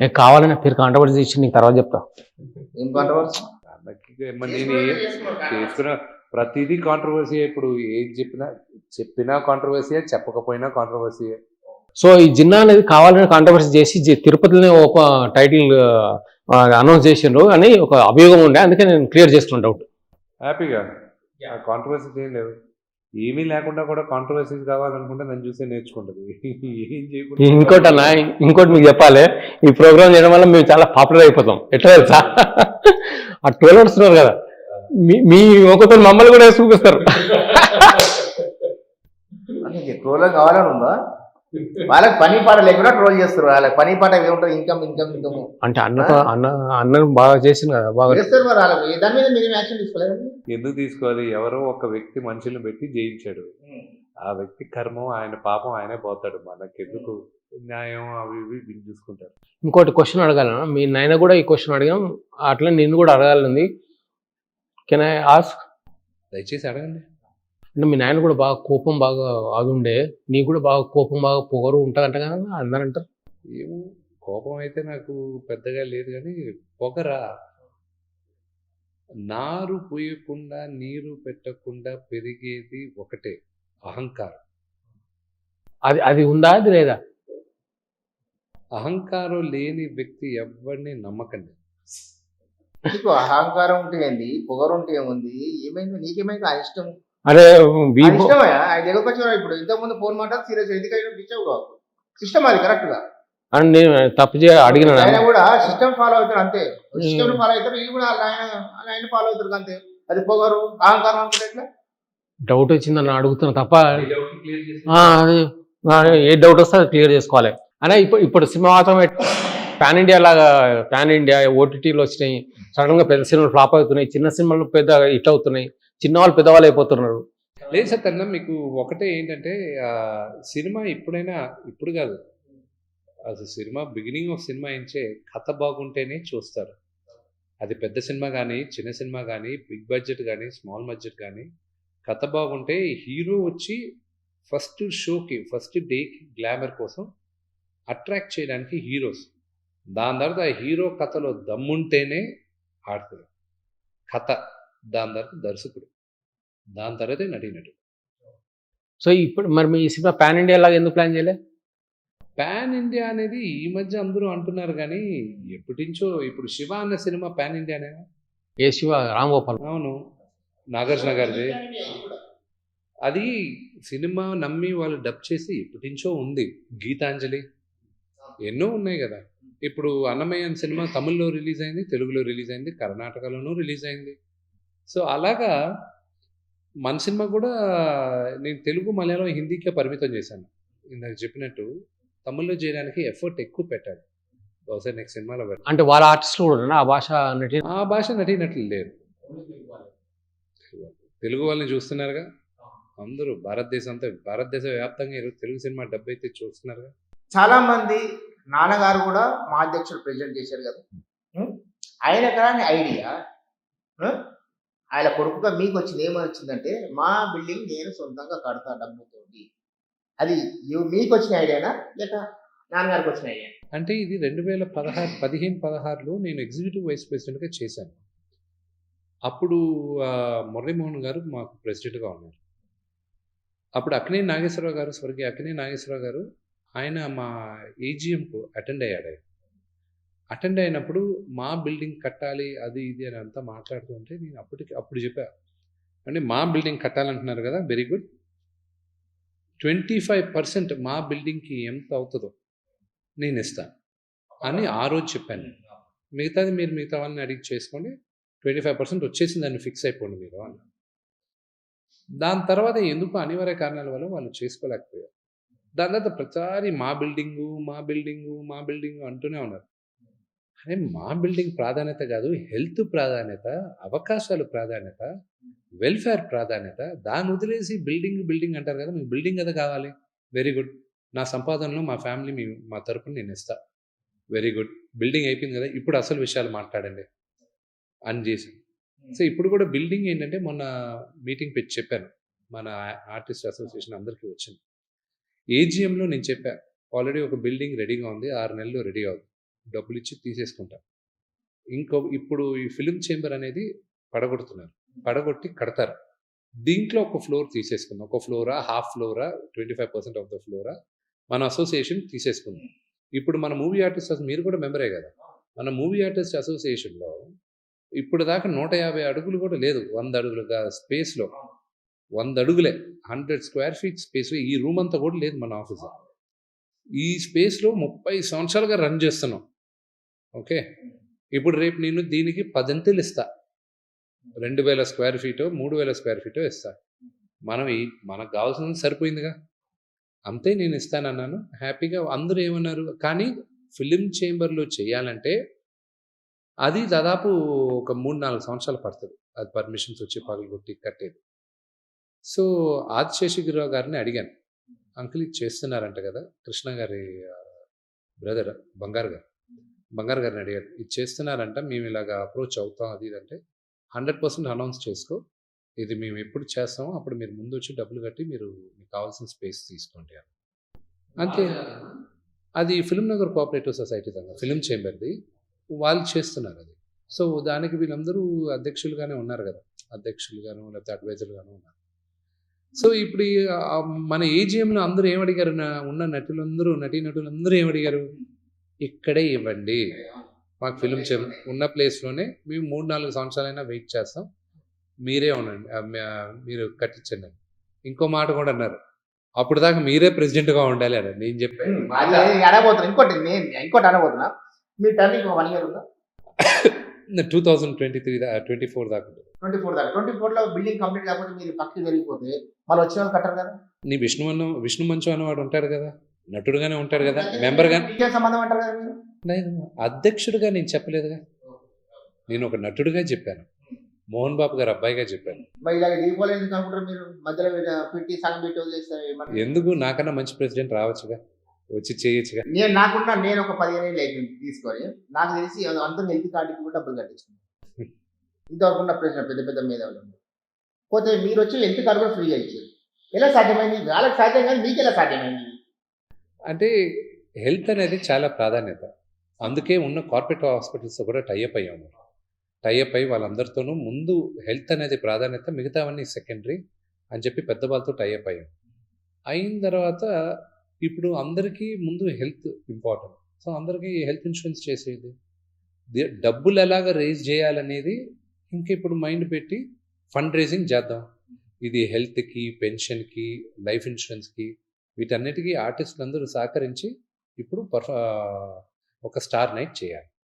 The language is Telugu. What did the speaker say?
నేను కావాలని పేరు కాంట్రవర్సీ చేసి నీకు తర్వాత చెప్తా. ఏం కాంట్రవర్సీ మరి చేసుకున్న ప్రతిదీ కాంట్రవర్సీ ఇప్పుడు ఏం చెప్పినా చెప్పినా కాంట్రవర్సీయే చెప్పకపోయినా కాంట్రవర్సీయే సో ఈ జిన్నా అనేది కావాలని కాంట్రవర్సీ చేసి తిరుపతిలోనే ఒక టైటిల్ అనౌన్స్ చేసిండ్రు అని ఒక అభియోగం ఉండే. అందుకే నేను క్లియర్ చేస్తున్నా డౌట్ హ్యాపీగా ఆ కాంట్రవర్సీస్ ఏం లేదు. ఏమీ లేకుండా కూడా కాంట్రవర్సీస్ కావాలనుకుంటే నన్ను చూసే నేర్చుకుంటది. ఏం చేయకుండా ఇంకోటి అన్న ఇంకోటి మీకు చెప్పాలి. ఈ ప్రోగ్రామ్ చేయడం వల్ల మేము చాలా పాపులర్ అయిపోతాం. ఎట్లా తెలుసా? ఆ ట్రోల్ వస్తున్నారు కదా. మీ మీ ఒకతో మమ్మల్ని కూడా చూపిస్తారు. అంటే ట్రోల్ కావాలని ఉందా? వాళ్ళకి పని పాట లేకుండా ట్రోల్ చేస్తారు. వాళ్ళకి పని పాట ఏముంటుంది? ఇన్కమ్ ఇన్కమ్ ఇన్కమ్ అంటే అన్న అన్న అన్నను బాగా చేసింది కదా బాగా చేస్తారు మరి వాళ్ళకి. దాని మీద మీరు యాక్షన్ తీసుకోలేదు? ఎందుకు తీసుకోవాలి? ఎవరో ఒక వ్యక్తి మనుషులను పెట్టి జయించాడు. ఆ వ్యక్తి కర్మం ఆయన పాపం ఆయనే పోతాడు. మనకెందుకు న్యాయం అవి ఇవి వీళ్ళు చూసుకుంటారు. ఇంకోటి క్వశ్చన్ అడగాలన్నా మీ నాయన కూడా ఈ క్వశ్చన్ అడిగాం. అట్లా నిన్ను కూడా అడగాలంది కెన్ ఐ ఆస్క్ దయచేసి అడగండి. అంటే మీ నాయన కూడా బాగా కోపం బాగా ఆగుండే నీకు కూడా బాగా కోపం బాగా పొగరు ఉంటుందంట కదా అందరూ అంటారు? ఏమో కోపం అయితే నాకు పెద్దగా లేదు కానీ పొగరా? నారు పూయకుండా నీరు పెట్టకుండా పెరిగేది ఒకటే అహంకారం. అది అది ఉందా అది లేదా? అహంకారం లేని వ్యక్తి ఎవరిని నమ్మకండి. నీకు అహంకారం ఉంటే ఏంది? పొగరు ఉంటే ఏముంది? ఏమైంది? నీకేమైంది? ఆ ఇష్టం? అరే ఇప్పుడు. ఇంతకు ముందు ఫోన్ మాట సీరియస్ ఎందుకైనా డిస్టర్బ్ కావు సిస్టమ్ అది కరెక్ట్గా. అని నేను తప్పు చే అడిగిన ఆయన కూడా సిస్టమ్ ఫాలో అవుతారు అంతే. సిస్టమ్ ఫాలో అవుతారు వీళ్ళు కూడా ఆయన ఫాలో అవుతారు అంతే. అది పొగరు అహంకారం అనుకుంటే ఎట్లా? డౌట్ వచ్చిందని అడుగుతున్నా తప్ప ఆ, అది ఆ, ఏ డౌట్ వస్తే అది క్లియర్ చేసుకోవాలి. అనే ఇప్పుడు ఇప్పుడు సినిమా మాత్రం పాన్ ఇండియా లాగా పాన్ ఇండియా ఓటీటీలో వచ్చినాయి. సడన్గా పెద్ద సినిమాలు ఫ్లాప్ అవుతున్నాయి. చిన్న సినిమాలు పెద్ద హిట్ అవుతున్నాయి. చిన్నవాళ్ళు పెద్దవాళ్ళు అయిపోతున్నారు. లేదు సార్ కన్నా మీకు ఒకటే ఏంటంటే సినిమా ఇప్పుడైనా ఇప్పుడు కాదు. అసలు సినిమా బిగినింగ్ ఆఫ్ సినిమా ఏంచే కథ బాగుంటేనే చూస్తారు. అది పెద్ద సినిమా కానీ చిన్న సినిమా కానీ బిగ్ బడ్జెట్ కానీ స్మాల్ బడ్జెట్ కానీ కథ బాగుంటే హీరో వచ్చి ఫస్ట్ షోకి ఫస్ట్ డేకి గ్లామర్ కోసం అట్రాక్ట్ చేయడానికి హీరోస్ దాని తర్వాత ఆ హీరో కథలో దమ్ముంటేనే ఆడుతుంది కథ. దాని తర్వాత దర్శకుడు. దాని తర్వాతే నటీనటుడు. సో ఇప్పుడు మరి మీ సినిమా పాన్ ఇండియా లాగా ఎందుకు ప్లాన్ చేయలే? పాన్ ఇండియా అనేది ఈ మధ్య అందరూ అంటున్నారు కానీ ఎప్పటించో ఇప్పుడు శివ అన్న సినిమా పాన్ ఇండియానే ఏ శివ? రామ్ గోపాల్. అవును. నాగార్జున గారిది. అది సినిమా నమ్మి వాళ్ళు డబ్ చేసి ఎప్పటించో ఉంది. గీతాంజలి. ఎన్నో ఉన్నాయి కదా. ఇప్పుడు అన్నమయ్య అనే సినిమా తమిళ్ళో రిలీజ్ అయింది తెలుగులో రిలీజ్ అయింది కర్ణాటకలోనూ రిలీజ్ అయింది. సో అలాగా మన సినిమా కూడా నేను తెలుగు మలయాళం హిందీకే పరిమితం చేశాను. ఇందాక చెప్పినట్టు తమిళ్ళో చేయడానికి ఎఫర్ట్ ఎక్కువ పెట్టాలి బహుశా నెక్స్ట్ సినిమాలో అంటే వాళ్ళ ఆర్టిస్టులు కూడా? ఆ భాష నటి ఆ భాష నటీనట్లు లేరు. తెలుగు వాళ్ళని చూస్తున్నారుగా? అందరూ భారతదేశం అంతా భారతదేశ వ్యాప్తంగా ఈరోజు తెలుగు సినిమా డబ్బు అయితే చూస్తున్నారుగా? చాలా మంది నాన్నగారు కూడా మా అధ్యక్షుడు ప్రెసిడెంట్ చేశారు కదా? ఆయన కానీ ఐడియా? ఆయన కొడుకుగా మీకు వచ్చింది ఏమని వచ్చిందంటే మా బిల్డింగ్ నేను సొంతంగా కడతా డబ్బుతోటి. అది మీకు వచ్చిన ఐడియానా? లేక నాన్నగారికి వచ్చిన ఐడియా? అంటే ఇది రెండు వేల పదహారు పదిహేను పదహారులో నేను ఎగ్జిక్యూటివ్ వైస్ ప్రెసిడెంట్గా చేశాను. అప్పుడు మురళీమోహన్ గారు మాకు ప్రెసిడెంట్గా ఉన్నారు. అప్పుడు అక్కినే నాగేశ్వరరావు గారు స్వర్గీయ అక్కినే నాగేశ్వరరావు గారు ఆయన మా ఏజిఎంకు అటెండ్ అయ్యాడు ఆయన అటెండ్ అయినప్పుడు మా బిల్డింగ్ కట్టాలి అది ఇది అని అంతా మాట్లాడుతూ ఉంటే నేను అప్పటికి అప్పుడు చెప్పా. అంటే మా బిల్డింగ్ కట్టాలంటున్నారు కదా very good. Twenty five percent మా బిల్డింగ్కి ఎంత అవుతుందో నేను ఇస్తాను అని ఆ రోజు చెప్పాను నేను. మిగతాది మీరు మిగతా వాళ్ళని అడిగి చేసుకోండి ట్వంటీ ఫైవ్ పర్సెంట్ వచ్చేసింది దాన్ని ఫిక్స్ అయిపోండి మీరు అన్న. దాని తర్వాత ఎందుకు అనివార్య కారణాల వల్ల వాళ్ళు చేసుకోలేకపోయారు. దాని తర్వాత ప్రతిసారి మా బిల్డింగు మా బిల్డింగు మా బిల్డింగు అంటూనే ఉన్నారు. అరే మా బిల్డింగ్ ప్రాధాన్యత కాదు హెల్త్ ప్రాధాన్యత అవకాశాలు ప్రాధాన్యత వెల్ఫేర్ ప్రాధాన్యత. దాన్ని వదిలేసి బిల్డింగ్ బిల్డింగ్ అంటారు కదా మీకు బిల్డింగ్ కదా కావాలి. Very good. నా సంపాదనలో మా ఫ్యామిలీ మీ మా తరపున నేను ఇస్తా. Very good. బిల్డింగ్ అయిపోయింది కదా ఇప్పుడు అసలు విషయాలు మాట్లాడండి. అని చేసి సో ఇప్పుడు కూడా బిల్డింగ్ ఏంటంటే మొన్న మీటింగ్ పెట్టి చెప్పాను. మన ఆర్టిస్ట్ అసోసియేషన్ అందరికీ వచ్చింది. ఏజిఎంలో నేను చెప్పా ఆల్రెడీ ఒక బిల్డింగ్ రెడీగా ఉంది ఆరు నెలలు రెడీ అవుతుంది డబ్బులు ఇచ్చి తీసేసుకుంటా. ఇంకో ఇప్పుడు ఈ ఫిలిం చేంబర్ అనేది పడగొడుతున్నారు. పడగొట్టి కడతారు. దీంట్లో ఒక ఫ్లోర్ తీసేసుకుందాం. ఒక ఫ్లోరా half flora twenty five percent of the flora మన అసోసియేషన్ తీసేసుకుందాం. ఇప్పుడు మన మూవీ ఆర్టిస్ట్ మీరు కూడా మెంబరే కదా? మన మూవీ ఆర్టిస్ట్ అసోసియేషన్లో ఇప్పుడు దాకా నూట యాభై అడుగులు కూడా లేదు. వంద అడుగులుగా స్పేస్లో. వంద అడుగులే. Hundred square feet space. ఈ రూమ్ అంతా కూడా లేదు మన ఆఫీస్. ఈ స్పేస్లో ముప్పై సంవత్సరాలుగా రన్ చేస్తున్నాం. ఓకే. ఇప్పుడు రేపు నేను దీనికి పదంతులు ఇస్తా రెండు వేల స్క్వేర్ ఫీటో మూడు వేల స్క్వేర్ ఫీటో ఇస్తా. మనం ఈ మనకు కావాల్సింది సరిపోయిందిగా. అంతే నేను ఇస్తానన్నాను. హ్యాపీగా అందరూ ఏమన్నారు? కానీ ఫిలిం చేంబర్లో చేయాలంటే అది దాదాపు ఒక మూడు నాలుగు సంవత్సరాలు పడుతుంది. అది పర్మిషన్స్ వచ్చి పగలగొట్టి కట్టేది. సో ఆదిశేషగిరిరావు గారిని అడిగాను. అంకుల్ ఇది చేస్తున్నారంట కదా కృష్ణ గారి బ్రదర్ బంగారు గారు. బంగారు గారిని అడిగారు ఇది చేస్తున్నారంట మేము ఇలాగ అప్రోచ్ అవుతాం అది ఇది అంటే హండ్రెడ్ పర్సెంట్ అనౌన్స్ చేసుకో ఇది మేము ఎప్పుడు చేస్తామో అప్పుడు మీరు ముందు వచ్చి డబ్బులు కట్టి మీరు మీకు కావాల్సిన స్పేస్ తీసుకోండి అని. అంతే. అది ఫిలిం నగర్ కోఆపరేటివ్ సొసైటీ దగ్గర ఫిలిం చేంబర్ది వాళ్ళు చేస్తున్నారు అది. సో దానికి వీళ్ళందరూ అధ్యక్షులుగానే ఉన్నారు కదా అధ్యక్షులుగాను లేకపోతే అడ్వైజర్గాను ఉన్నారు. సో ఇప్పుడు మన ఏజిఎంలో అందరూ ఏమడిగారు? ఉన్న నటులందరూ నటీనటులందరూ ఏమడిగారు? ఇక్కడే ఇవ్వండి. మాకు ఫిలిం చే ఉన్న ప్లేస్లోనే మేము మూడు నాలుగు సంవత్సరాలైనా వెయిట్ చేస్తాం. మీరే ఉండండి. మీరు కట్టించండి. ఇంకో మాట కూడా అన్నారు. అప్పుడు దాకా మీరే ప్రెసిడెంట్గా ఉండాలి అని నేను చెప్పాను ఇంకోటి నేను ఇంకోటి అనబోతున్నా మీ టర్నింగ్ వన్ ఇయర్ ఉందా? Two thousand twenty three twenty four దాకా. ట్వంటీ ఫోర్ దాకా. ట్వంటీ ఫోర్లో బిల్డింగ్ కంప్లీట్ కాకపోతే మీరు పక్కకి జరిగిపోతే మళ్ళీ వచ్చిన వాళ్ళు కట్టరు కదా? నీ విష్ణు అన్న విష్ణు మంచు అనేవాడు ఉంటాడు కదా? నటుడుగానే ఉంటాడు కదా మెంబర్గా సంబంధం అంటారు కదా లేదు అధ్యక్షుడిగా నేను చెప్పలేదుగా. నేను ఒక నటుడిగా చెప్పాను. మోహన్ బాబు గారు అబ్బాయిగా చెప్పాను. మరి ఇలాగ దిగిపోలేదు మీరు? మధ్యలో పెట్టి సగం పెట్టి వదిలేస్తారు? ఎందుకు? నాకన్నా మంచి ప్రెసిడెంట్ రావచ్చుగా వచ్చి చేయొచ్చుగా. నేను నాకున్న నేను ఒక పదిహేను ఏళ్ళు అయిపోయింది తీసుకొని. నాకు తెలిసి అందరూ హెల్త్ కార్డుకి కూడా డబ్బులు కట్టించుకున్నాను. ఇంతవరకు ఉన్న ప్రశ్న పెద్ద పెద్ద మీద పోతే మీరు వచ్చి హెల్త్ కార్డు కూడా ఫ్రీగా ఇచ్చారు. ఎలా సాధ్యమైంది? వాళ్ళకి సాధ్యం కానీ మీకు ఎలా సాధ్యమైంది? అంటే హెల్త్ అనేది చాలా ప్రాధాన్యత. అందుకే ఉన్న కార్పొరేట్ హాస్పిటల్స్తో కూడా టైఅప్ అయ్యాము టైఅప్ అయ్యి వాళ్ళందరితోనూ ముందు హెల్త్ అనేది ప్రాధాన్యత మిగతావన్నీ సెకండరీ అని చెప్పి పెద్ద వాళ్ళతో టైఅప్ అయ్యాం. అయిన తర్వాత ఇప్పుడు అందరికీ ముందు హెల్త్ ఇంపార్టెంట్. సో అందరికీ హెల్త్ ఇన్సూరెన్స్ చేసేది. డబ్బులు ఎలాగ రేజ్ చేయాలనేది ఇంకా ఇప్పుడు మైండ్ పెట్టి ఫండ్ రేజింగ్ చేద్దాం. ఇది హెల్త్కి పెన్షన్కి లైఫ్ ఇన్సూరెన్స్కి వీటన్నిటికీ ఆర్టిస్టులు అందరూ సహకరించి ఇప్పుడు పర్ఫా ఒక స్టార్ నైట్ చేయాలి.